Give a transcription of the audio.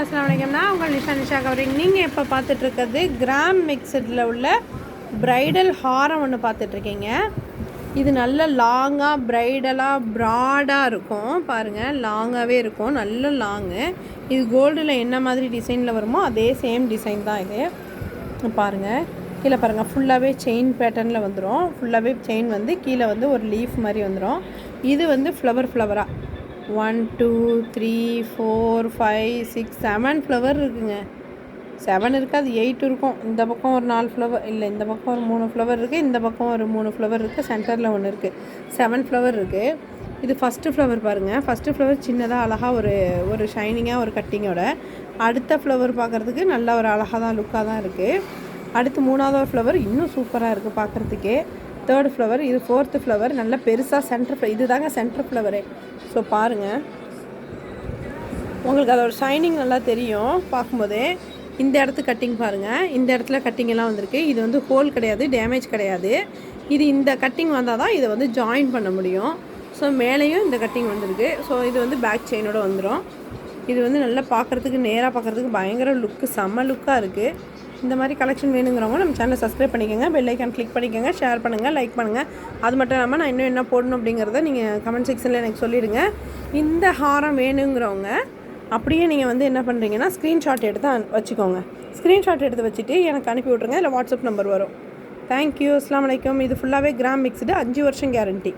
அஸ்லாம் வலைக்கம்னா உங்கள் நிஷா நிஷா கவரிங் நீங்கள் இப்போ பார்த்துட்ருக்கிறது கிராம் மிக்சடில் உள்ள ப்ரைடல் ஹாரம் ஒன்று பார்த்துட்ருக்கீங்க. இது நல்ல லாங்காக ப்ரைடலாக ப்ராடாக இருக்கும். பாருங்கள் லாங்காகவே இருக்கும். நல்ல லாங்கு இது கோல்டில் என்ன மாதிரி டிசைனில் வருமோ அதே சேம் டிசைன் தான் இது. பாருங்கள் கீழே பாருங்கள் ஃபுல்லாகவே செயின் பேட்டர்னில் வந்துடும் ஃபுல்லாகவே செயின் வந்து கீழே வந்து ஒரு லீஃப் மாதிரி வந்துடும் இது வந்து flower ஃப்ளவராக one two three four five six seven flower இருக்குங்க. செவன் இருக்காது எயிட் இருக்கும். இந்த பக்கம் ஒரு நாலு ஃப்ளவர் இல்லை இந்த பக்கம் ஒரு மூணு ஃப்ளவர் இருக்குது இந்த பக்கம் ஒரு மூணு ஃப்ளவர் இருக்குது சென்டரில் ஒன்று இருக்குது செவன் ஃப்ளவர் இருக்குது இது ஃபஸ்ட்டு ஃப்ளவர் பாருங்கள் ஃபஸ்ட்டு ஃப்ளவர் சின்னதாக அழகாக ஒரு ஒரு ஷைனிங்காக ஒரு கட்டிங்கோட அடுத்த ஃப்ளவர் பார்க்குறதுக்கு நல்ல ஒரு அழகாக தான் லுக்காக தான் இருக்குது அடுத்து மூணாவது ஒரு ஃப்ளவர் இன்னும் சூப்பராக இருக்குது பார்க்குறதுக்கே தேர்ட் ஃப்ளவர் இது ஃபோர்த்து ஃப்ளவர் நல்ல பெருசாக சென்டர் ஃப்ளவர் இது தாங்க சென்டர் ஃப்ளவரே ஸோ பாருங்கள் உங்களுக்கு அதோட ஷைனிங் நல்லா தெரியும் பார்க்கும்போதே. இந்த இடத்து கட்டிங் பாருங்கள் இந்த இடத்துல கட்டிங் எல்லாம் வந்திருக்கு. இது வந்து ஹோல் கிடையாது டேமேஜ் கிடையாது. இது இந்த கட்டிங் வந்தால் தான் இதை வந்து ஜாயின் பண்ண முடியும். ஸோ மேலேயும் இந்த கட்டிங் வந்திருக்கு. ஸோ இது வந்து பேக் செயினோட வந்துடும் இது வந்து நல்லா பார்க்குறதுக்கு நேராக பார்க்குறதுக்கு பயங்கர லுக்கு செம்ம லுக்காக இருக்குது இந்த மாதிரி கலெக்ஷன் வேணுங்கிறவங்க நம்ம சேனலை சப்ஸ்கிரைப் பண்ணிக்கோங்க பெல் ஐக்கான் கிளிக் பண்ணிக்கோங்க ஷேர் பண்ணுங்கள் லைக் பண்ணுங்கள் அது மட்டும் இல்லாமல் நான் இன்னும் என்ன போடணும் அப்படிங்கிறத நீங்கள் கமெண்ட் செக்ஷனில் எனக்கு சொல்லிவிடுங்க இந்த ஹாரம் வேணுங்கிறவங்க அப்படியே நீங்கள் வந்து என்ன பண்ணுறீங்கன்னா ஸ்க்ரீன்ஷாட் எடுத்து வச்சுக்கோங்க. ஸ்க்ரீன்ஷாட் எடுத்து வச்சுட்டு எனக்கு அனுப்பி விட்ருங்க இல்லை வாட்ஸ்அப் நம்பர் வரும். தேங்க்யூ அஸ்லாம் வலைக்கம் இது ஃபுல்லாகவே கிராம் மிக்ஸ்டு அஞ்சு வருஷம் கேரண்டி